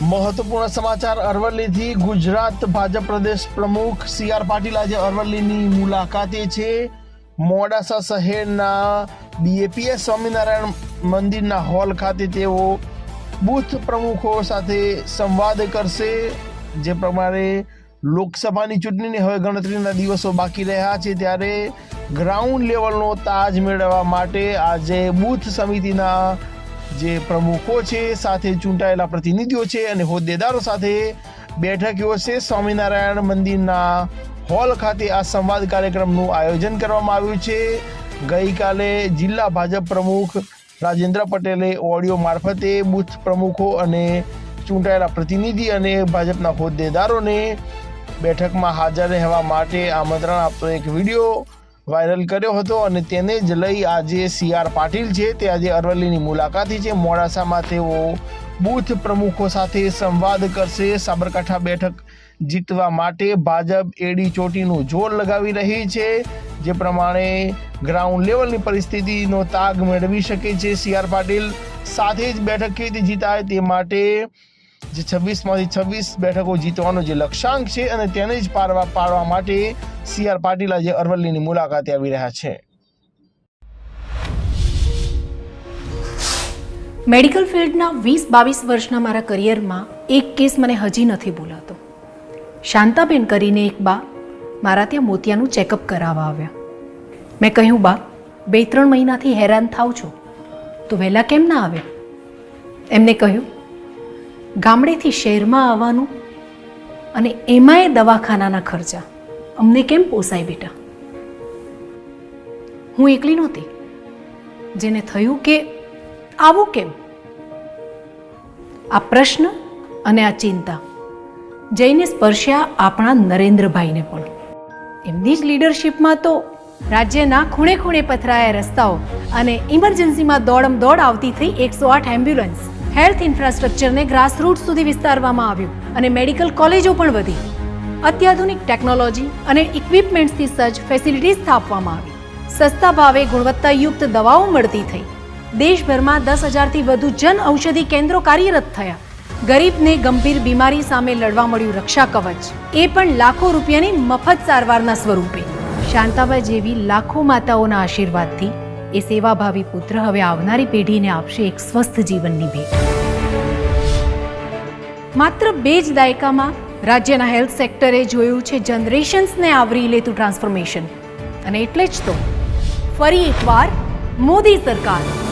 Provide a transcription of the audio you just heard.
મહત્વપૂર્ણ સમાચાર અરવલ્લીથી ગુજરાત ભાજપ પ્રદેશ પ્રમુખ સી આર પાટીલ આજે અરવલ્લીની મુલાકાતે છે. મોડાસા શહેરના બીએપીએસ સ્વામિનારાયણ મંદિરના હોલ ખાતે તેઓ બૂથ પ્રમુખો સાથે સંવાદ કરશે. જે પ્રમાણે લોકસભાની ચૂંટણીની હવે ગણતરીના દિવસો બાકી રહ્યા છે ત્યારે ગ્રાઉન્ડ લેવલનો તાજ મેળવવા માટે આજે બૂથ સમિતિના જે પ્રમુખો છે, સાથે ચૂંટાયેલા પ્રતિનિધિઓ છે અને હોદ્દેદારો સાથે બેઠક યોજશે સ્વામિનારાયણ મંદિરના હોલ ખાતે આ સંવાદ કાર્યક્રમનું આયોજન કરવામાં આવ્યું છે. ગઈકાલે જિલ્લા ભાજપ પ્રમુખ રાજેન્દ્ર પટેલે ઓડિયો મારફતે બુથ પ્રમુખો અને ચૂંટાયેલા પ્રતિનિધિ અને ભાજપના હોદ્દેદારોને બેઠકમાં હાજર રહેવા માટે આમંત્રણ આપતો એક વીડિયો વાયરલ કર્યો હતો અને તેને જ લઈ આજે સી આર પાટીલ છે. તે આજે અરવલ્લીની મુલાકાતી છે. મોડાસામાં તેઓ બૂથ પ્રમુખો સાથે સંવાદ કરશે. સાબરકાંઠા બેઠક જીતવા માટે ભાજપ એડી ચોટીનું જોર લગાવી રહી છે. જે પ્રમાણે ગ્રાઉન્ડ લેવલની પરિસ્થિતિનો તાગ મેળવી શકે છે. સી આર પાટીલ સાથે જ બેઠક કેવી રીતે જીતાય તે માટે જે છવ્વીસમાંથી છવ્વીસ બેઠકો જીતવાનો જે લક્ષ્યાંક છે અને તેને જ પારવા પાડવા માટે સી આર પાટીલ આજે અરવલ્લીની મુલાકાતે આવી રહ્યા છે. મેડિકલ ફિલ્ડના વીસ બાવીસ વર્ષના મારા કરિયરમાં એક કેસ મને હજી નથી ભૂલાતો. શાંતાબેન કરીને એક બા મારા ત્યાં મોતિયાનું ચેકઅપ કરાવવા આવ્યા. મેં કહ્યું, બા, બે ત્રણ મહિનાથી હેરાન થાવ છો. તો વહેલા કેમ ના આવ્યા એમને કહ્યું ગામડેથી શહેરમાં આવવાનું અને એમાંય દવાખાનાના ખર્ચા. અમને કેમ પોસાય બેટા? હું એકલી નહોતી, જેને થયું કે આવું કેમ? આ પ્રશ્ન અને આ ચિંતા જઈને સ્પર્શ્યા આપણા નરેન્દ્રભાઈને પણ. એમની જ લીડરશિપમાં તો રાજ્યના ખૂણે ખૂણે પથરાયા રસ્તાઓ અને ઇમરજન્સીમાં દોડમ દોડ આવતી થઈ એકસો આઠ એમ્બ્યુલન્સ હેલ્થ ઇન્ફ્રાસ્ટ્રક્ચરને ગ્રાસરૂટ સુધી વિસ્તારવામાં આવ્યું અને મેડિકલ કોલેજો પણ વધી. અત્યાધુનિક ટેકનોલોજી અને ઇક્વિપમેન્ટ્સથી સજ્જ ફેસિલિટીઝ સ્થાપવામાં આવી. સસ્તા ભાવે ગુણવત્તાયુક્ત દવાઓ મળતી થઈ. દેશભરમાં દસ હજારથી વધુ જન ઔષધિ કેન્દ્રો કાર્યરત થયા. ગરીબને ગંભીર બીમારી સામે લડવા મળ્યું રક્ષા કવચ. એ પણ લાખો રૂપિયાની મફત સારવારના સ્વરૂપે. શાંતાબા જેવી લાખો માતાઓના આશીર્વાદથી એ સેવાભાવી પુત્ર હવે આવનારી પેઢીને આપશે એક સ્વસ્થ જીવનની ભેટ. માત્ર બે જ દાયકામાં રાજ્યના હેલ્થ સેક્ટરે જોયું છે જનરેશન્સને આવરી લેતું ટ્રાન્સફોર્મેશન. અને એટલે જ તો ફરી એકવાર મોદી સરકાર